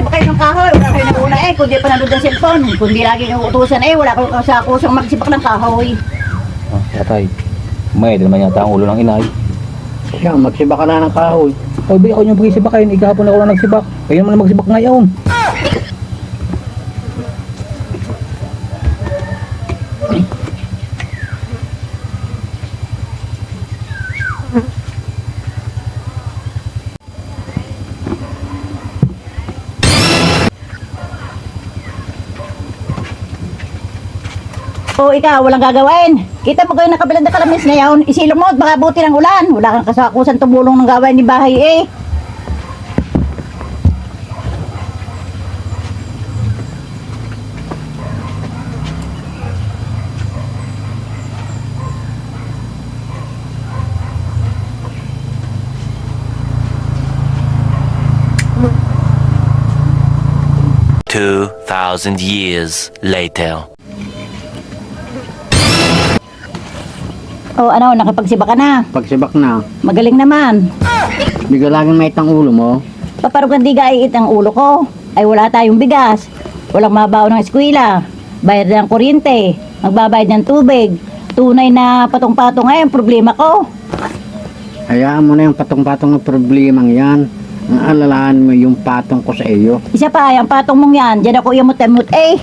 magsipa kayo ng kahoy. Wala kayo naguna eh. Kundi pa nanood ng cellphone. Kundi lagi yung utusan eh. Wala kayo sa kusang magsipak ng kahoy. Ah, tatay. May din naman yata ang ulo ng inay. Siya, magsiba ka na ng kahoy. O, ba ako yung pagsibakain. Ikahapon ako na nagsibak. Kayo naman na magsibak ngayon. O ikaw, walang gagawin. Kita mo kayo nakabilad na kalamis ngayon. Isilong mo baka buti ng ulan. Wala kang kasakusan tumulong ng gawain ni bahay eh. Two thousand years later. O ano, nakapagsiba ka na. Pagsibak na, Magaling naman. bigla laging may itang ulo mo. Paparong di gaiit ang ulo ko. Ay wala tayong bigas. Walang mabaw ng eskwela. Bayad ng kuryente. Magbabayad ng tubig. Tunay na patong-patong ngayon, problema ko. Hayaan mo na yung patong-patong na problemang yan. Ang alalahan mo yung patong ko sa iyo. Isa pa, ang patong mong yan, dyan ako yamot-yamot eh.